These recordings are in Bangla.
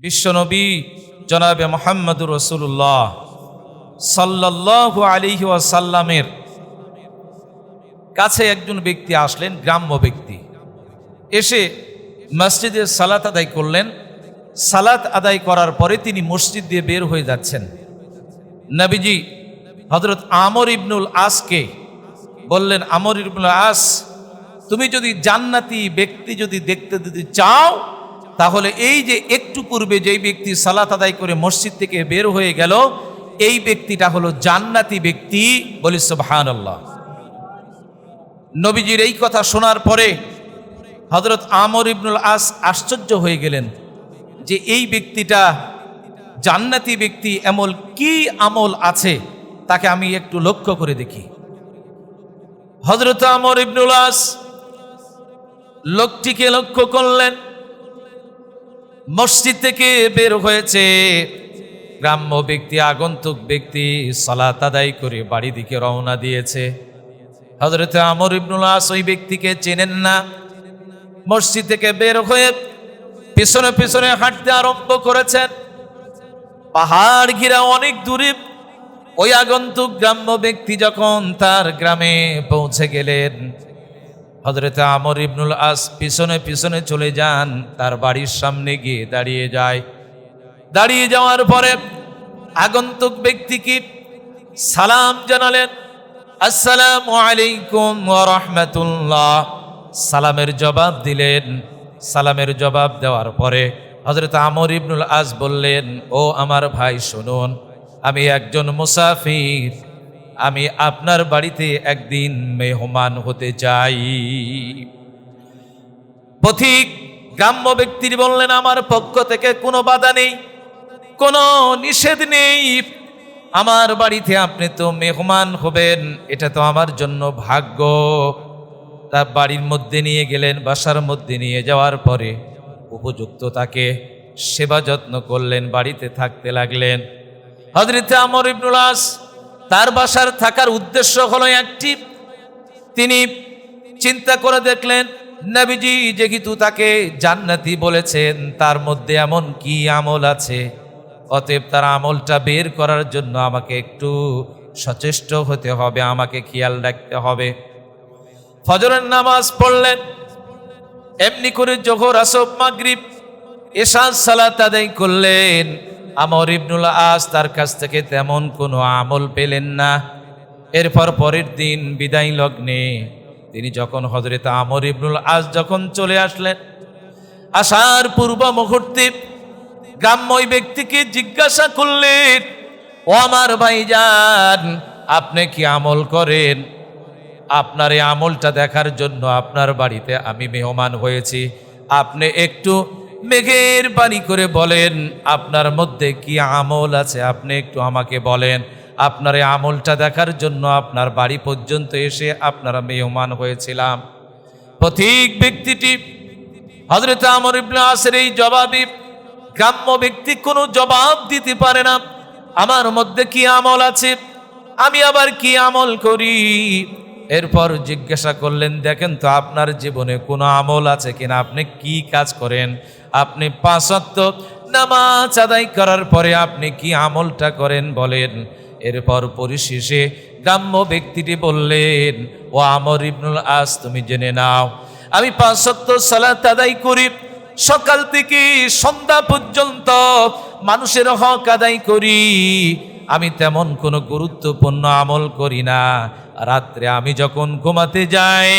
বিশ্বনবী জনাবে মোহাম্মদুর রসুল্লাহ সাল্লাহ আলিহি ওয়াসাল্লামের কাছে একজন ব্যক্তি আসলেন, গ্রাম্য ব্যক্তি। এসে মসজিদে সালাত আদায় করলেন। সালাত আদায় করার পরে তিনি মসজিদ দিয়ে বের হয়ে যাচ্ছেন। নবীজি হজরত আমর ইবনুল আসকে বললেন, আমর ইবনুল আস, তুমি যদি জান্নাতি ব্যক্তি যদি দেখতে যদি চাও তাহলে এই যে একটু পূর্বে যেই ব্যক্তি সালাত আদায় করে মসজিদ থেকে বের হয়ে গেল, এই ব্যক্তিটা হলো জান্নাতি ব্যক্তি বলি সুবহান আল্লাহ নবীজির এই কথা শোনার পরে হজরত আমর ইবনুল আস আশ্চর্য হয়ে গেলেন যে এই ব্যক্তিটা জান্নাতি ব্যক্তি এমন কি আমল আছে তাকে আমি একটু লক্ষ্য করে দেখি। হজরত আমর ইবনুল আস লোকটিকে লক্ষ্য করলেন। মসজিদ থেকে বের হয়েছে। গ্রাম্য ব্যক্তি, আগন্তুক ব্যক্তি সালাত আদায় করে বাড়ি দিকে রওনা দিয়েছে। হজরত আমর ইবনুল আস ওই ব্যক্তিকে চেনেন না। মসজিদ থেকে বের হয়ে পিছনে পিছনে হাঁটতে আরম্ভ করেছেন। পাহাড় ঘিরা অনেক দূরে ওই আগন্তুক গ্রাম্য ব্যক্তি যখন তার গ্রামে পৌঁছে গেলেন হজরত আমর ইবনুল আস পিছনে পিছনে চলে যান, তার বাড়ির সামনে গিয়ে দাঁড়িয়ে যায়। দাঁড়িয়ে যাওয়ার পরে আগন্তুক ব্যক্তিকে সালাম জানালেন, আসসালাম আলাইকুম রাহমাতুল্লাহ। সালামের জবাব দিলেন। সালামের জবাব দেওয়ার পরে হজরত আমর ইবনুল আজ বললেন, ও আমার ভাই, শুনুন, আমি একজন মুসাফির। আমি আপনার বাড়িতে একদিন মেহমান হতে চাই। পথিক গ্রাম্য ব্যক্তির বললেন, আমার পক্ষ থেকে কোনো বাধা নেই, কোনো নিষেধ নেই। আমার বাড়িতে আপনি তো মেহমান হবেন, এটা তো আমার জন্য ভাগ্য। তার বাড়ির মধ্যে নিয়ে গেলেন, বাসার মধ্যে নিয়ে যাওয়ার পরে উপযুক্ত তাকে সেবা যত্ন করলেন, বাড়িতে থাকতে লাগলেন। হজরতে আমর ইবনুল আস তার বাসার থাকার উদ্দেশ্য হলো একটি। তিনি চিন্তা করে দেখলেন, নবীজি যেহেতু তাকে জান্নাতি বলেছেন, তার মধ্যে এমন কি আমল আছে? অতএব তার আমলটা বের করার জন্য আমাকে একটু সচেষ্ট হতে হবে, আমাকে খেয়াল রাখতে হবে। ফজরের নামাজ পড়লেন। এমনি করে জোহর আসব মাগরিব এশাদ সালাত আদায় করলেন। আমর ইবনুল আস তার কাছ থেকে তেমন কোনো আমল পেলেন না। এরপর পরের দিন বিদায় লগ্নে তিনি যখন হজরত আমর ইবনুল আস যখন চলে আসলেন, আসার পূর্ব মুহূর্তে গ্রাম্য ব্যক্তিকে জিজ্ঞাসা করলেন, ও আমার ভাইজান, আপনি কি আমল করেন? আপনার এই আমলটা দেখার জন্য আপনার বাড়িতে আমি মেহমান হয়েছি। আপনি একটু মেঘের বাণী করে বলেন, আপনার মধ্যে কি আমল আছে? আপনি একটু আমাকে বলেন। আপনার এই আমলটা দেখার জন্য আপনার বাড়ি পর্যন্ত এসে আপনারা মেহমান হয়েছিলাম। পথিক ব্যক্তিটি হজরত আমর ইবনে আসের এই জবাবই গ্রাম্য ব্যক্তি কোনো জবাব দিতে পারে না, আমার মধ্যে কি আমল আছে? আমি আবার কি আমল করি? এরপর জিজ্ঞাসা করলেন, দেখেন তো, আপনার জীবনে কোনো আমল আছে কিনা? আপনি কি কাজ করেন? আপনি পাঁচত্ব নামাজ আদায় করার পরে আপনি কি আমলটা করেন বলেন। এরপর পরিশেষে গ্রাম্য ব্যক্তিটি বললেন, ও আমর ইবনুল আস, তুমি জেনে নাও, আমি পাঁচত্ব সালাত আদায় করি। সকাল থেকে সন্ধ্যা পর্যন্ত মানুষের হক আদায় করি। আমি তেমন কোনো গুরুত্বপূর্ণ আমল করি না। রাত্রে আমি যখন ঘুমাতে যাই,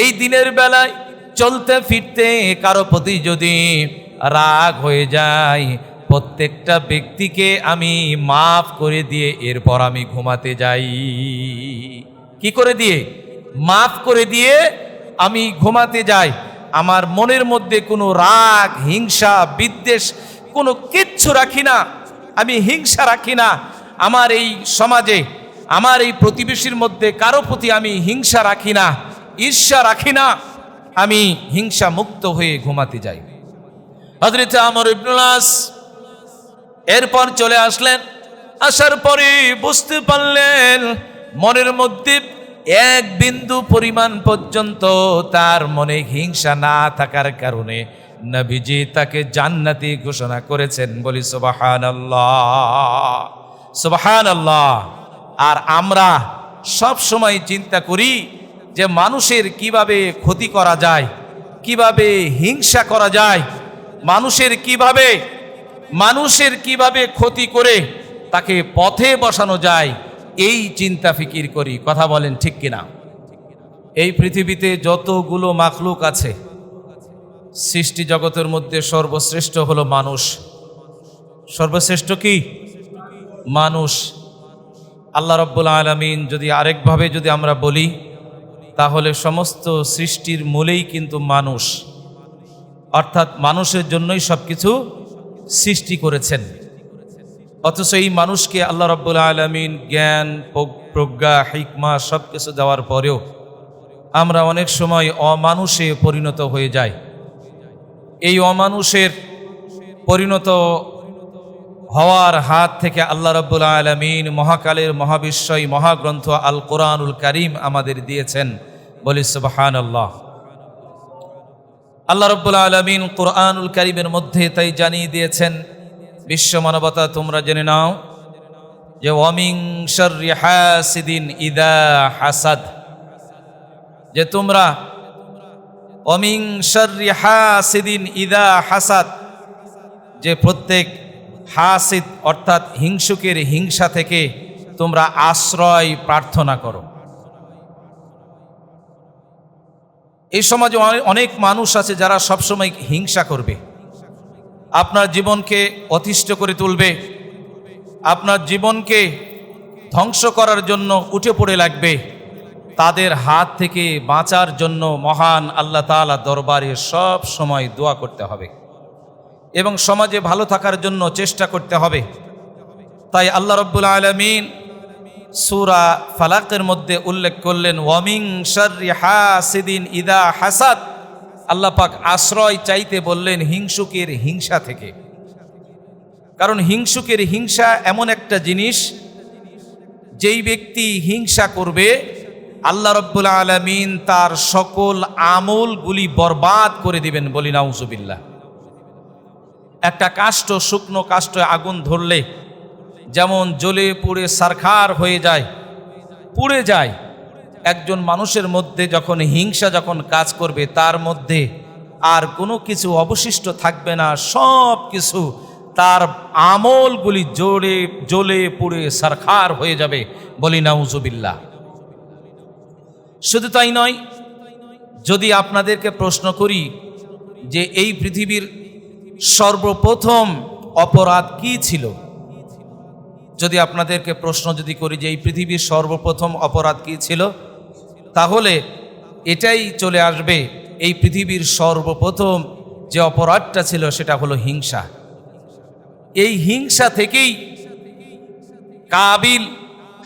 এই দিনের বেলায় চলতে ফিরতে কারও প্রতি যদি রাগ হয়ে যায়, প্রত্যেকটা ব্যক্তিকে আমি মাফ করে দিয়ে এরপর আমি ঘুমাতে যাই। কি করে দিয়ে? মাফ করে দিয়ে আমি ঘুমাতে যাই। আমার মনের মধ্যে কোনো রাগ, হিংসা, বিদ্বেষ কোনো কিচ্ছু রাখি না। আমি হিংসা রাখি না। আমার এই সমাজে, আমার এই প্রতিবেশীর মধ্যে কারও প্রতি আমি হিংসা রাখি না, ঈর্ষা রাখি না। আমি হিংসা মুক্ত হয়ে ঘুমাতে যাই। হজরত আমর ইবনুলাস এরপর চলে আসলেন। আসার পরে বুঝতে পারলেন, মনের মধ্যে এক বিন্দু পরিমাণ পর্যন্ত তার মনে হিংসা না থাকার কারণে নবীজি তাকে জান্নাতি ঘোষণা করেছেন বলি সুবাহান আল্লাহ সুবাহান আল্লাহ আর আমরা সব সময় চিন্তা করি যে মানুষের কীভাবে ক্ষতি করা যায়, কীভাবে হিংসা করা যায়, মানুষের কীভাবে মানুষের কীভাবে ক্ষতি করে তাকে পথে বসানো যায়, এই চিন্তা ফিকির করি। কথা বলেন ঠিক কিনা? এই পৃথিবীতে যতগুলো মাখলুক আছে, সৃষ্টি জগতের মধ্যে সর্বশ্রেষ্ঠ হলো মানুষ। সর্বশ্রেষ্ঠ কি? মানুষ। আল্লাহ রব্বুল আলমিন যদি আরেকভাবে যদি আমরা বলি তাহলে সমস্ত সৃষ্টির মূলেই কিন্তু মানুষ। অর্থাৎ মানুষের জন্যই সব কিছু সৃষ্টি করেছেন। অথচ এই মানুষকে আল্লাহ রব্বুল আলমিন জ্ঞান প্রজ্ঞা, হিকমা সব কিছু দেওয়ার পরেও আমরা অনেক সময় অমানুষে পরিণত হয়ে যাই। এই অমানুষের পরিণত হওয়ার হাত থেকে আল্লাহ রব্বুল আলমিন মহাকালের মহাবিশ্বই মহাগ্রন্থ আল কোরআনুল করিম আমাদের দিয়েছেন। বলি সুবাহান আল্লাহ আল্লাহ রব্বুল আলমিন কোরআনুল করিমের মধ্যে তাই জানিয়ে দিয়েছেন, বিশ্ব মানবতা তোমরা জেনে নাও যে শর্রি হাসিদিন ইদা হাসাদ যে তোমরা অমিং হাসিদিন ইদা হাসাদ যে প্রত্যেক হাসিদ অর্থাৎ হিংসুকের হিংসা থেকে তোমরা আশ্রয় প্রার্থনা করো। এই সমাজে অনেক মানুষ আছে যারা সবসময় হিংসা করবে। আপনার জীবনকে অতিষ্ঠ করে তুলবে। আপনার জীবনকে ধ্বংস করার জন্য উঠে পড়ে লাগবে। তাদের হাত থেকে বাঁচার জন্য মহান আল্লাহ তাআলা দরবারে সব সময় দোয়া করতে হবে। এবং সমাজে ভালো থাকার জন্য চেষ্টা করতে হবে। তাই আল্লাহ রব্বুল আলমিন সুরা ফালাকের মধ্যে উল্লেখ করলেন, ওয়ামিং শর্রি হাসিদিন ইদা হাসাদ। আল্লাহ পাক আশ্রয় চাইতে বললেন, হিংসুকের হিংসা থেকে। কারণ হিংসুকের হিংসা এমন একটা জিনিস, যেই ব্যক্তি হিংসা করবে, আল্লাহ রব্বুল আলমিন তার সকল আমলগুলি বরবাদ করে দিবেন বলি নাউজুবিল্লাহ। একটা কাষ্ট শুকনো কাষ্ঠে আগুন ধরলে যেমন জ্বলে পুড়ে সারখার হয়ে যায়, পুড়ে যায়। একজন মানুষের মধ্যে যখন হিংসা যখন কাজ করবে, তার মধ্যে আর কোনো কিছু অবশিষ্ট থাকবে না। সব কিছু তার আমলগুলি জোরে জ্বলে পুড়ে সারখার হয়ে যাবে বলি নাউজুবিল্লাহ। শুধু তাই নয়, যদি আপনাদেরকে প্রশ্ন করি যে এই পৃথিবীর সর্বপ্রথম অপরাধ কি ছিল? যদি আপনাদেরকে প্রশ্ন যদি করি যে এই পৃথিবীর সর্বপ্রথম অপরাধ কি ছিল, তাহলে এটাই চলে আসবে, এই পৃথিবীর সর্বপ্রথম যে অপরাধটা ছিল সেটা হলো হিংসা। এই হিংসা থেকেই কাবিল,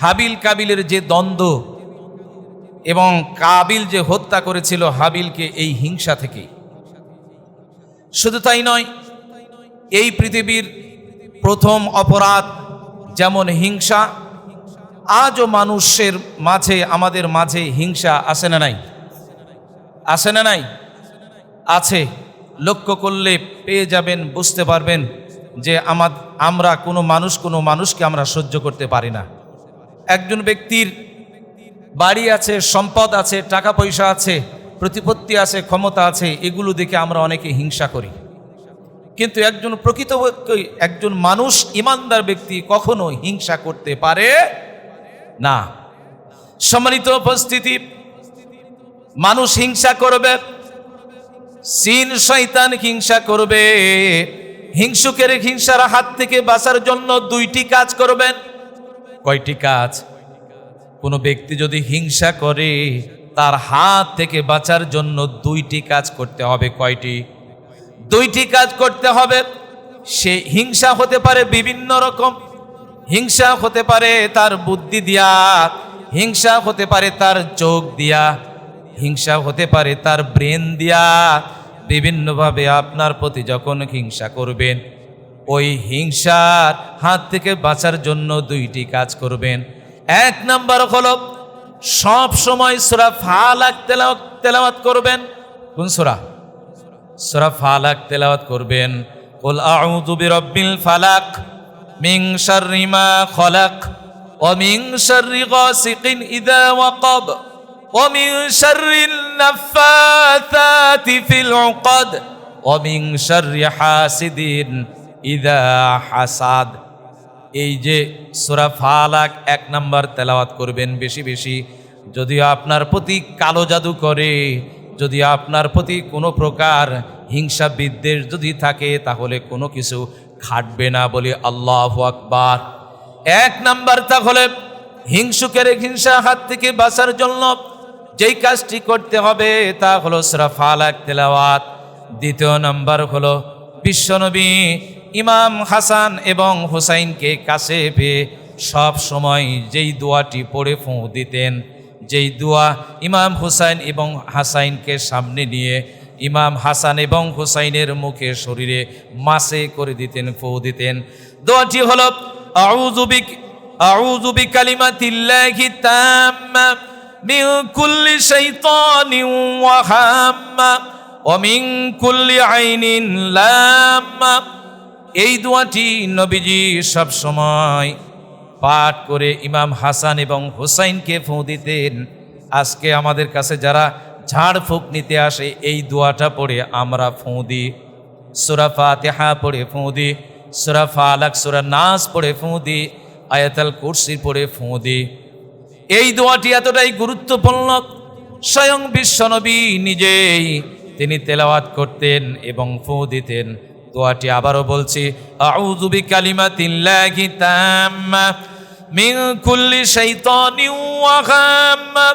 হাবিল কাবিলের যে দ্বন্দ্ব এবং কাবিল যে হত্যা করেছিল হাবিলকে এই হিংসা থেকেই। শুধু তাই নয় এই পৃথিবীর প্রথম অপরাধ যেমন হিংসা, আজও মানুষের মাঝে, আমাদের মাঝে হিংসা আসে না নাই? আসে না নাই? আছে। লক্ষ্য করলে পেয়ে যাবেন, বুঝতে পারবেন যে আমার আমরা কোনো মানুষ, কোনো মানুষকে আমরা সহ্য করতে পারি না। একজন ব্যক্তির বাড়ি আছে, সম্পদ আছে, টাকা পয়সা আছে, প্রতিপত্তি আছে, ক্ষমতা আছে, এগুলো দেখে আমরা অনেকে হিংসা করি। কিন্তু একজন প্রকৃত একজন মানুষ, ইমানদার ব্যক্তি কখনো হিংসা করতে পারে না। সম্মানিত উপস্থিতি, মানুষ হিংসা করবে, সিন শৈতান হিংসা করবে, হিংসুকের হিংসার হাত থেকে বাঁচার জন্য দুইটি কাজ করবেন। কয়টি কাজ? কোনো ব্যক্তি যদি হিংসা করে, তার হাত থেকে বাঁচার জন্য দুইটি কাজ করতে হবে। কয়টি? দুইটি কাজ করতে হবে। সে হিংসা হতে পারে বিভিন্ন রকম। হিংসা হতে পারে তার বুদ্ধি দিয়া, হিংসা হতে পারে তার চোখ দিয়া, হিংসা হতে পারে তার ব্রেন দিয়া। বিভিন্নভাবে আপনার প্রতি যখন হিংসা করবেন, ওই হিংসার হাত থেকে বাঁচার জন্য দুইটি কাজ করবেন। এক নাম্বার হলো, সব সময় সুরা ফালাক তেলাওয়াত করবেন। কোন সুরা? সূরা ফালাক তেলাওয়াত করবেন। কুল আউযু বিরাব্বিল ফালাক মিন শাররি মা খলাক ওয়া মিন শাররি গাসিকিন ইযা ওয়াকাব ওয়া মিন শাররিল নাফাথাতি ফিল উকাদ ওয়া মিন শাররি হাসিদিন ইযা হাসাদ। এই যে সুরা ফালাক এক নাম্বার তেলাওয়াত করবেন বেশি বেশি। যদি আপনার প্রতি কালো জাদু করে যদি আপনার প্রতি কোনো প্রকার হিংসা, বিদ্বেষ যদি থাকে, তাহলে কোনো কিছু খাটবে না বলে আল্লাহ আকবার। এক নাম্বার তাহলে, হিংসুকের হিংসা হাত থেকে বাঁচার জন্য যেই কাজটি করতে হবে, তা হলো সুরা ফালাক তেলাওয়াত। দ্বিতীয় নাম্বার হলো, বিশ্বনবী ইমাম হাসান এবং হুসাইনকে কাছে পেয়ে সব সময় যেই দোয়াটি পড়ে ফোঁ দিতেন যেই দোয়া ইমাম হুসাইন এবং হাসাইনকে সামনে নিয়ে ইমাম হাসান এবং হুসাইনের মুখে শরীরে মাসে করে দিতেন, ফু দিতেন। দোয়াটি হল, আউযু বিক, আউযু বিকালিমাতিল্লাহি তাম্মা কুল্লি শাইতানিন ওয়া হাম্মা ওয়া মিন কুল্লি এই দোয়াটি নবীজি সব সময় পাঠ করে ইমাম হাসান এবং হুসাইনকে ফোঁ দিতেন। আজকে আমাদের কাছে যারা ঝাড় ফুঁক নিতে আসে, এই দোয়াটা পড়ে আমরা ফোঁ দিই। সুরা ফাতেহা পড়ে ফোঁ দিই। সুরা ফালাক, সুরা নাস পড়ে ফোঁ দিই। আয়াতাল কুরসি পড়ে ফোঁ দিই। এই দোয়াটি এতটাই গুরুত্বপূর্ণ, স্বয়ং বিশ্বনবী নিজেই তিনি তেলাওয়াত করতেন এবং ফু দিতেন। দোয়াটি আবারও বলছি, আউযু বিকালিমাতিল্লাহি তাম্মা মিন কুল্লি শাইতানিন ওয়া হাম্মা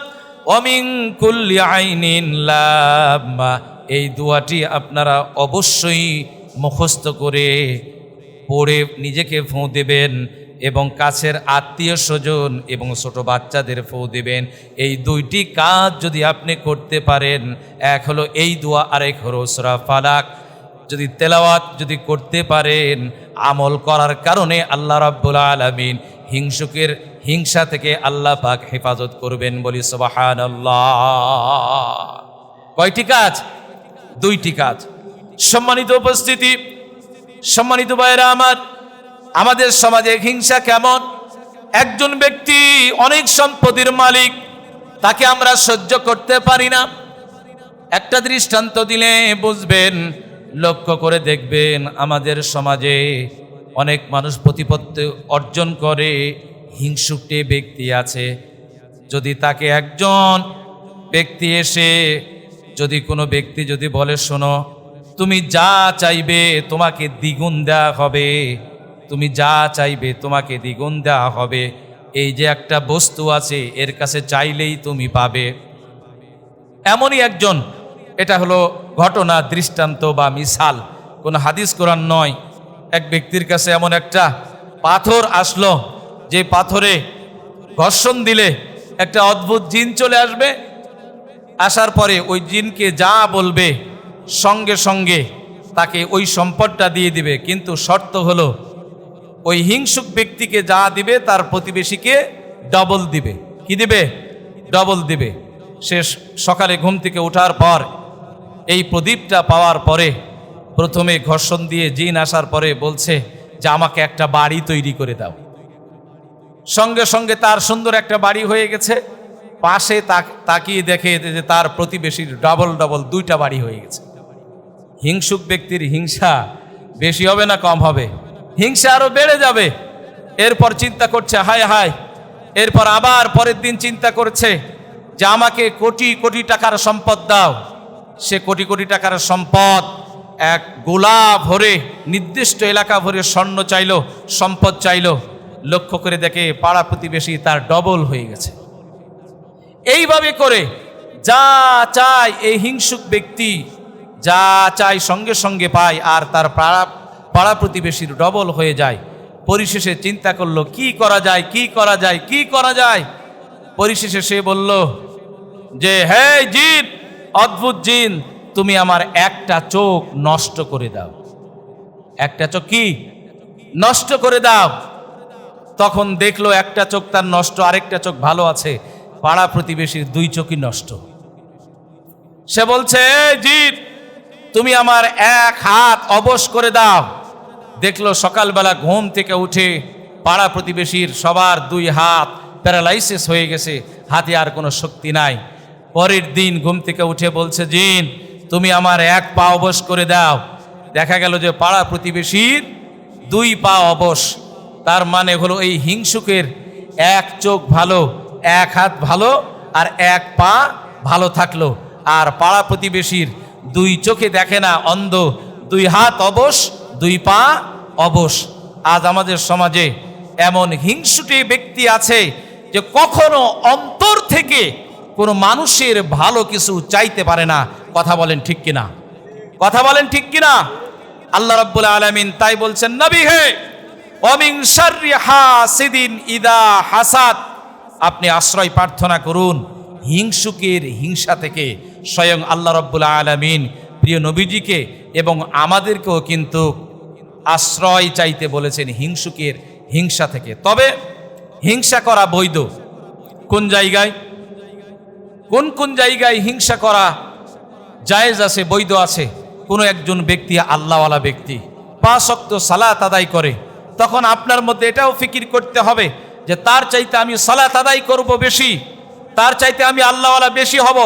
ওয়া মিন কুল্লি আইনিন লাম্মা। এই দোয়াটি আপনারা অবশ্যই মুখস্থ করে পড়ে নিজেকে ফোঁ দেবেন এবং কাছের আত্মীয় স্বজন এবং ছোট বাচ্চাদের ফোঁ দেবেন। এই দুইটি কাজ যদি আপনি করতে পারেন, এক হলো এই দোয়া, আরেক হলো সুরা ফালাক। যদি তেলাওয়াত যদি করতে পারেন, আমল করার কারণে আল্লাহ রাব্বুল আলামিন হিংসুকের হিংসা থেকে আল্লাহ পাক হেফাজত করবেন বলি সবাহান কয়টি কাজ? দুইটি কাজ। সম্মানিত উপস্থিতি, সম্মানিত ভাইরা আমার, আমাদের সমাজে হিংসা কেমন? একজন ব্যক্তি অনেক সম্পত্তির মালিক, তাকে আমরা সহ্য করতে পারি না। একটা দৃষ্টান্ত দিলে বুঝবেন, লক্ষ্য করে দেখবেন আমাদের সমাজে অনেক মানুষ প্রতিপত্তি অর্জন করে হিংসুকটে ব্যক্তি আছে। যদি তাকে একজন ব্যক্তি এসে, যদি কোনো ব্যক্তি যদি বলে, শোনো, তুমি যা চাইবে তোমাকে দ্বিগুণ দেওয়া হবে, তুমি যা চাইবে তোমাকে দ্বিগুণ দেওয়া হবে, এই যে একটা বস্তু আছে, এর কাছে চাইলেই তুমি পাবে। এমনই একজন, এটা হলো ঘটনা, দৃষ্টান্ত বা মিসাল কোনো হাদিস কোরআন নয়। এক ব্যক্তির কাছে এমন একটা পাথর আসলো, যে পাথরে ঘর্ষণ দিলে একটা অদ্ভুত জিন চলে আসবে। আসার পরে ওই জিনকে যা বলবে, সঙ্গে সঙ্গে তাকে ওই সম্পদটা দিয়ে দিবে। কিন্তু শর্ত হলো, ওই হিংসুক ব্যক্তিকে যা দিবে, তার প্রতিবেশীকে ডবল দিবে। কি দিবে? ডবল দিবে। সে সকালে ঘুম থেকে ওঠার পর, এই প্রদীপটা পাওয়ার পরে প্রথমে ঘর্ষণ দিয়ে জিন আসার পরে বলছে যে, আমাকে একটা বাড়ি তৈরি করে দাও। সঙ্গে সঙ্গে তার সুন্দর একটা বাড়ি হয়ে গেছে। পাশে তাক- তাকিয়ে দেখে যে তার প্রতিবেশীর ডবল ডবল দুইটা বাড়ি হয়ে গেছে। হিংসুক ব্যক্তির হিংসা বেশি হবে না, কম হবে। হিংসা আরও বেড়ে যাবে। এরপর চিন্তা করছে, হায় হায়! এরপর আবার পরের দিন চিন্তা করছে যে, আমাকে কোটি কোটি টাকার সম্পদ দাও। সে কোটি কোটি টাকার সম্পদ এক গোলা ভরে, নির্দিষ্ট এলাকা ভরে স্বর্ণ চাইলো, সম্পদ চাইলো। লক্ষ্য করে দেখে পাড়া প্রতিবেশী তার ডবল হয়ে গেছে। এইভাবে করে যা চায় এই হিংসুক ব্যক্তি, যা চায় সঙ্গে সঙ্গে পায় আর তার পাড়া পাড়া প্রতিবেশীর ডবল হয়ে যায়। পরিশেষে চিন্তা করল, কি করা যায়, কি করা যায়, কি করা যায়? পরিশেষে সে বলল, যে হে জিন, অদ্ভুত জিন তুমি আমার একটা চোখ নষ্ট করে দাও। একটা চোখ কি? নষ্ট করে দাও। তখন দেখল একটা চোখ তার নষ্ট, আরেকটা চোখ ভালো আছে। পাড়া প্রতিবেশীর দুই চোখই নষ্ট। সে বলছে, "এই জিন তুমি আমার এক হাত অবশ করে দাও। দেখল সকালবেলা ঘুম থেকে উঠে পাড়া প্রতিবেশীর সবার দুই হাত প্যারালাইসিস হয়ে গেছে, হাতে আর কোনো শক্তি নাই। পরের দিন ঘুম থেকে উঠে বলছে জিন তুমি আমার এক পা অবশ করে দাও। দেখা গেল যে পাড়া প্রতিবেশীর দুই পা অবশ। তার মানে হলো এই হিংসুকের এক চোখ ভালো, এক হাত ভালো আর এক পা ভালো থাকল। আর পাড়া প্রতিবেশীর দুই চোখে দেখে না অন্ধ, দুই হাত অবশ, দুই পা অবশ। আজ আমাদের সমাজে এমন হিংসুটি ব্যক্তি আছে যে কখনো অন্তর থেকে কোনো মানুষের ভালো কিছু চাইতে পারে না। কথা বলেন ঠিক কিনা? কথা বলেন ঠিক কিনা? আল্লাহ রাব্বুল আলামিন তাই বলছেন, নবী হে অমিং হাসিদিন ইদা হাসাদ। আপনি আশ্রয় প্রার্থনা করুন, হিংসুকের হিংসা থেকে স্বয়ং আল্লাহ রাব্বুল আলামিন প্রিয় নবীজিকে এবং আমাদেরকেও কিন্তু আশ্রয় চাইতে বলেছেন হিংসুকের হিংসা থেকে। তবে হিংসা করা বৈধ। কোন জায়গায়? কোন কোন জায়গায় হিংসা করা জায়েজ আছে, বৈধ আছে, কোনো একজন ব্যক্তি আল্লাহওয়ালা ব্যক্তি পাঁচ অক্ত সালাত আদায় করে, তখন আপনার মধ্যে এটাও ফিকির করতে হবে যে তার চাইতে আমি সালাত আদায় করব বেশি, তার চাইতে আমি আল্লাহওয়ালা বেশি হব,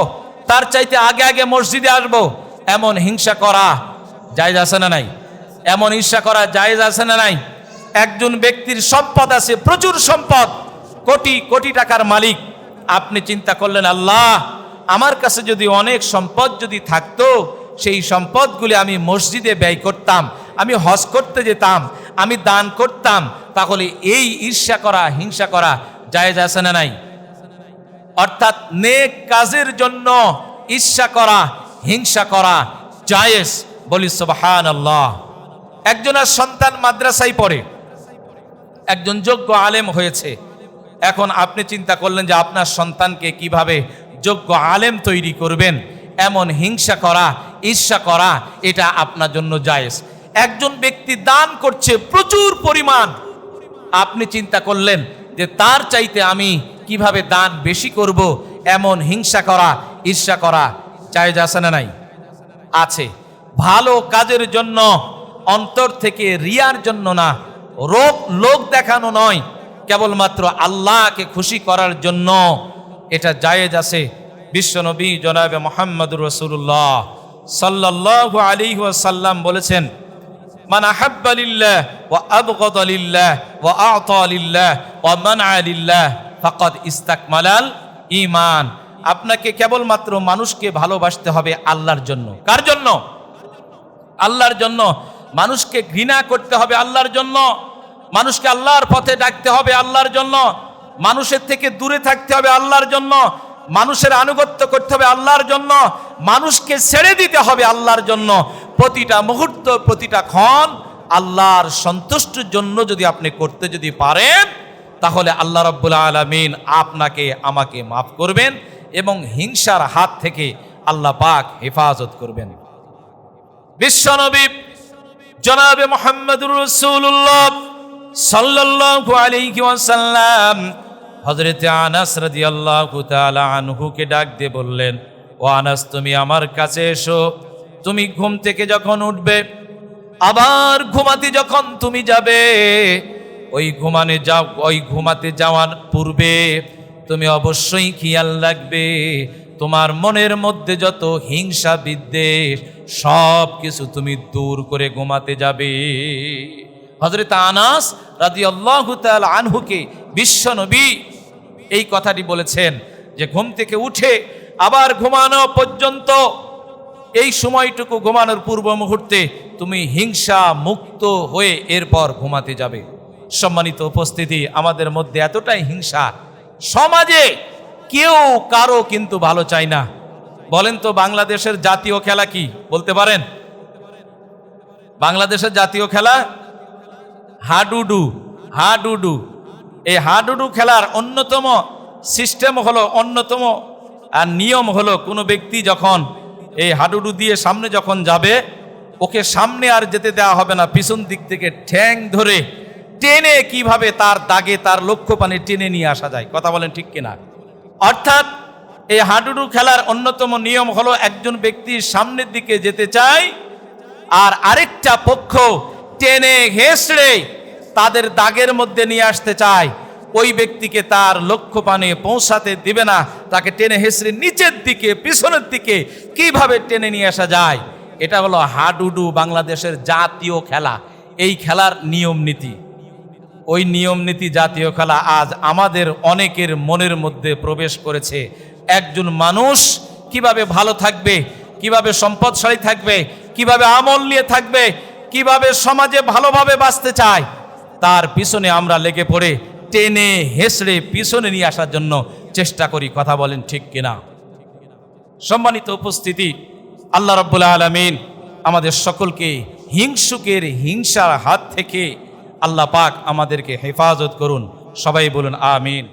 তার চাইতে আগে আগে মসজিদে আসব, এমন হিংসা করা জায়েজ আছে না নাই? এমন ঈর্ষা করা জায়েজ আছে না নাই? একজন ব্যক্তির সম্পদ আছে, প্রচুর সম্পদ, কোটি কোটি টাকার মালিক, আপনি চিন্তা করলেন, আল্লাহ আমার কাছে যদি অনেক সম্পদ যদি থাকতো, সেই সম্পদগুলি আমি মসজিদে ব্যয় করতাম, আমি হজ করতে যেতাম, আমি দান করতাম, তাহলে এই ঈর্ষা করা, হিংসা করা জায়েজ আছে না নাই? অর্থাৎ নেক কাজের জন্য ঈর্ষা করা, হিংসা করা জায়েজ। বলি সুবহান আল্লাহ একজনের সন্তান মাদ্রাসায় পড়ে, একজন যোগ্য আলেম হয়েছে। এখন আপনি চিন্তা করলেন যে আপনার সন্তানকে কীভাবে যোগ্য আলেম তৈরি করবেন। এমন হিংসা করা, ঈর্ষা করা, এটা আপনার জন্য জায়েজ। একজন ব্যক্তি দান করছে প্রচুর পরিমাণ। আপনি চিন্তা করলেন যে তার চাইতে আমি কীভাবে দান বেশি করব? এমন হিংসা করা, ঈর্ষা করা জায়েজ আছে না নাই? আছে। ভালো কাজের জন্য, অন্তর থেকে রিয়ার জন্য না। রোগ, লোক দেখানো নয়। কেবলমাত্র আল্লাহকে খুশি করার জন্য এটা জায়েজ আছে। বিশ্বনবী জনাবে মোহাম্মদুর রসুল্লাহ সাল্লাল্লাহু আলাইহি ওয়াসাল্লাম বলেছেন, মান আহাব্বা লিল্লাহ ওয়া আবগাদা লিল্লাহ ওয়া আ'তা লিল্লাহ ওয়া মানআ লিল্লাহ ফাকাদ ইস্তাকমালাল ঈমান। আপনাকে কেবলমাত্র মানুষকে ভালোবাসতে হবে আল্লাহর জন্য। কার জন্য? আল্লাহর জন্য। মানুষকে ঘৃণা করতে হবে আল্লাহর জন্য। মানুষকে আল্লাহর পথে ডাকতে হবে আল্লাহর জন্য। মানুষের থেকে দূরে থাকতে হবে আল্লাহর জন্য, মানুষের আনুগত্য করতে হবে আল্লাহর জন্য, মানুষকে ছেড়ে দিতে হবে আল্লাহর জন্য। প্রতিটা মুহূর্ত, প্রতিটা ক্ষণ আল্লাহর সন্তুষ্টির জন্য যদি আপনি করতে যদি পারেন, তাহলে আল্লাহ রব্বুল আলমিন আপনাকে, আমাকে মাফ করবেন এবং হিংসার হাত থেকে আল্লাহ পাক হেফাজত করবেন। বিশ্বনবী জনাবে মোহাম্মদুর রসুল্লাহ আলাইহি ওয়াসাল্লাম হযরতে আনাস রাদিয়াল্লাহু তাআলা আনহুকে ডাক দিয়ে বললেন, ও আনাস, তুমি আমার কাছে এসো। তুমি ঘুম থেকে যখন উঠবে, আবার ঘুমাতে যখন তুমি যাবে, ওই ঘুমানে যাও, ওই ঘুমাতে যাওয়ার পূর্বে তুমি অবশ্যই খেয়াল রাখবে, তোমার মনের মধ্যে যত হিংসা, বিদ্বেষ, সব কিছু তুমি দূর করে ঘুমাতে যাবে। হজরত আনাস রাজি আল্লাহ আনহুকে বিশ্বনবী এই কথাটি বলেছেন যে ঘুম থেকে উঠে আবার ঘুমানো পর্যন্ত এই সময়টুকু ঘুমানোর পূর্ব মুহূর্তে তুমি হিংসা মুক্ত হয়ে এরপর ঘুমাতে যাবে। সম্মানিত উপস্থিতি, আমাদের মধ্যে এতটাই হিংসা সমাজে কেউ কারও কিন্তু ভালো চায় না। বলেন তো, বাংলাদেশের জাতীয় খেলা কি? বলতে পারেন? বাংলাদেশের জাতীয় খেলা হাডুডু হাডুডু। এই হাডুডু খেলার অন্যতম সিস্টেম হলো অন্যতম, আর নিয়ম হলো কোনো ব্যক্তি যখন এই হাডুডু দিয়ে সামনে যখন যাবে, ওকে সামনে আর যেতে দেওয়া হবে না। পিছন দিক থেকে ঠ্যাং ধরে টেনে কীভাবে তার দাগে তার লক্ষ্য পানে টেনে নিয়ে আসা যায়, কথা বলেন ঠিক কিনা? অর্থাৎ এই হাডুডু খেলার অন্যতম নিয়ম হলো একজন ব্যক্তি সামনের দিকে যেতে চায়, আর আরেকটা পক্ষ টেনে ঘেঁষড়ে তাদের দাগের মধ্যে নিয়ে আসতে চায়। ওই ব্যক্তিকে তার লক্ষ্য পানে পৌঁছাতে দিবে না। তাকে টেনে হেসড়ে নিচের দিকে, পিছনের দিকে কীভাবে টেনে নিয়ে আসা যায়? এটা হলো হাডুডু বাংলাদেশের জাতীয় খেলা। এই খেলার নিয়ম নীতি। ওই নিয়ম নীতি জাতীয় খেলা আজ আমাদের অনেকের মনের মধ্যে প্রবেশ করেছে। একজন মানুষ কীভাবে ভালো থাকবে, কীভাবে সম্পদশালী থাকবে, কীভাবে আমল নিয়ে থাকবে, কীভাবে সমাজে ভালোভাবে বাঁচতে চায় তার পিছনে আমরা লেগে পড়ে, টেনে হেসড়ে পিছনে নিয়ে আসার জন্য চেষ্টা করি, কথা বলেন ঠিক কিনা? সম্মানিত উপস্থিতি, আল্লাহ রব্বুল আলমিন আমাদের সকলকে হিংসুকের হিংসার হাত থেকে আল্লাহ পাক আমাদেরকে হেফাজত করুন। সবাই বলুন, আমিন।